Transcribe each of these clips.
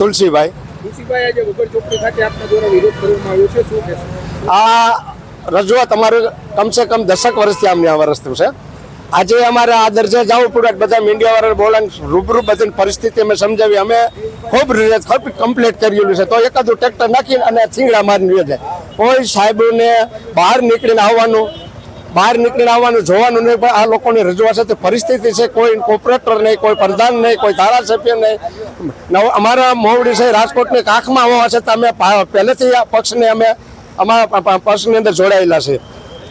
તુલસીભાઈ. આ રજૂઆત અમારે કમસે કમ દસક વર્ષથી અમને આ વસ્તુ છે. આજે અમારે આ દરજે જવું પડે બધા મીડિયાવાળા બોલાવીને રૂબરૂ બધી પરિસ્થિતિ અમે સમજાવી. અમે ખૂબ ખૂબ કમ્પ્લીટ કરેલું છે. તો એકાદું ટ્રેક્ટર નાખીને અને છીંગડા મારીને જાય કોઈ સાહેબને બહાર નીકળીને આવવાનું બહાર નીકળીને આવવાનું, જોવાનું નહીં, પણ આ લોકોની રજૂઆત છે પરિસ્થિતિ છે. કોઈ કોર્પોરેટર નહીં, કોઈ પ્રધાન નહીં, કોઈ ધારાસભ્ય નહીં. અમારા મોવડી છે રાજકોટની કાંખમાં હોવા છતાં અમે પહેલેથી આ પક્ષને અમે અમારા પક્ષની અંદર જોડાયેલા છે.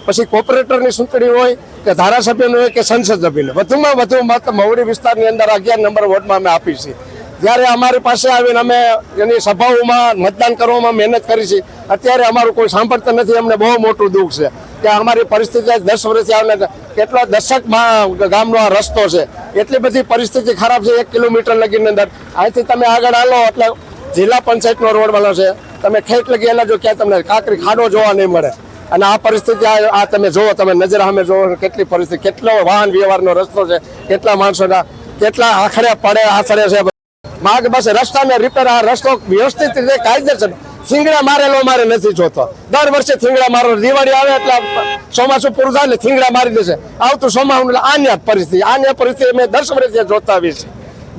પછી કોર્પોરેટરની ચૂંટણી હોય કે ધારાસભ્યનું હોય કે સંસદ સભ્યની. વધુમાં વધુ મત મવડી વિસ્તારની અંદર અગિયાર નંબર વોર્ડમાં અમે આપી છીએ જ્યારે અમારી પાસે આવીને અમે એની સભાઓમાં મતદાન કરવામાં મહેનત કરી છે, અત્યારે અમારું કોઈ સાંભળતા નથી. અમને બહુ મોટું દુઃખ છે. કે અમારી પરિસ્થિતિ દસ વર્ષથી આવને કેટલા દશકમાં ગામનો આ રસ્તો છે. એટલી બધી પરિસ્થિતિ ખરાબ છે, એક કિલોમીટર લગીની અંદર. અહીંથી તમે આગળ હાલો, એટલે જિલ્લા પંચાયતનો રોડ બનો છે. તમે ખેત લગી એના જો ક્યાં તમને કાંકરી ખાડો જોવા નહીં મળે. અને આ પરિસ્થિતિ આ તમે જુઓ, તમે નજર સામે જુઓ કેટલી પરિસ્થિતિ, કેટલો વાહન વ્યવહારનો રસ્તો છે, કેટલા માણસોના, કેટલા આખરે પડે આખરે છે. માર્ગ બસ રસ્તાને રિપેર આ રસ્તો વ્યવસ્થિત રીતે કાયદેસર થીંગડા મારેલો મારે નથી જોતો. દર વર્ષે થીંગડા મારો દિવાળી આવે એટલે ચોમાસું પૂરું થાય એટલે થીંગડા મારી દેશે. આવતું ચોમાસું એટલે આની પરિસ્થિતિ. આની પરિસ્થિતિ અમે દસ વર્ષથી જોતા આવી છે.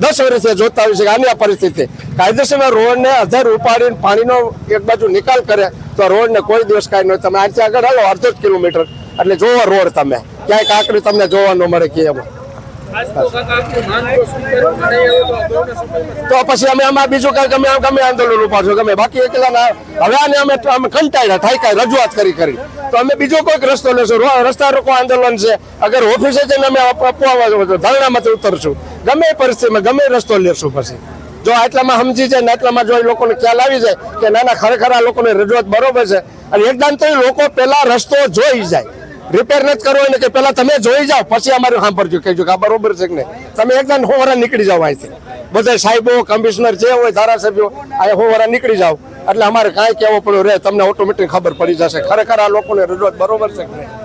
દસ વર્ષથી જોતા આવી છે આન્ય આની આ પરિસ્થિતિ. કાયદેસર રોડને અધર ઉપાડીને પાણીનો એક બાજુ નિકાલ કરે તો રોડને કોઈ દિવસ કાંઈ નહીં તમે આજથી આગળ હાલો, અડધો જ કિલોમીટર. એટલે જોવો રોડ તમે. ક્યાંય કાંકરી તમને જોવા ન મળે કે એમાં. તો પછી અમે આમાં બીજું કઈ ગમે ગમે આંદોલન ઉપાડશું ગમે. બાકી એકલા હવે આને અમે અમે કંટાળ્યા, થાય રજૂઆત કરી કરી. તો અમે બીજો કોઈક રસ્તો લેશું. રસ્તા રોકો આંદોલન છે. અગર ઓફિસે જઈને અમે અપવા ધરણામાંથી ઉતરશું. ગમે પરિસ્થિતિમાં, ગમે રસ્તો લેશું પછી. જો આટલામાં સમજી જાય ને આટલામાં જો એ લોકોને ખ્યાલ આવી જાય કે ના ના, ખરેખર આ લોકોની રજૂઆત બરોબર છે. અને એકદમ તો લોકો પેલા રસ્તો જોઈ જાય. રિપેર નથી કરવો ને કે પેલા તમે જોઈ જાઓ, પછી અમારે સાંભળજો, કહેજો કે આ બરોબર છે કે નહીં. તમે એકદમ હોવારા નીકળી જાઓ અહીંથી. બધા સાહેબો, કમિશનર જે હોય, ધારાસભ્યો, આ હોવારા નીકળી જાઓ. એટલે અમારે કાંઈ કહેવું પડ્યું રહે, તમને ઓટોમેટિક ખબર પડી જશે. ખરેખર આ લોકોને રજૂઆત બરોબર છે કે નહીં?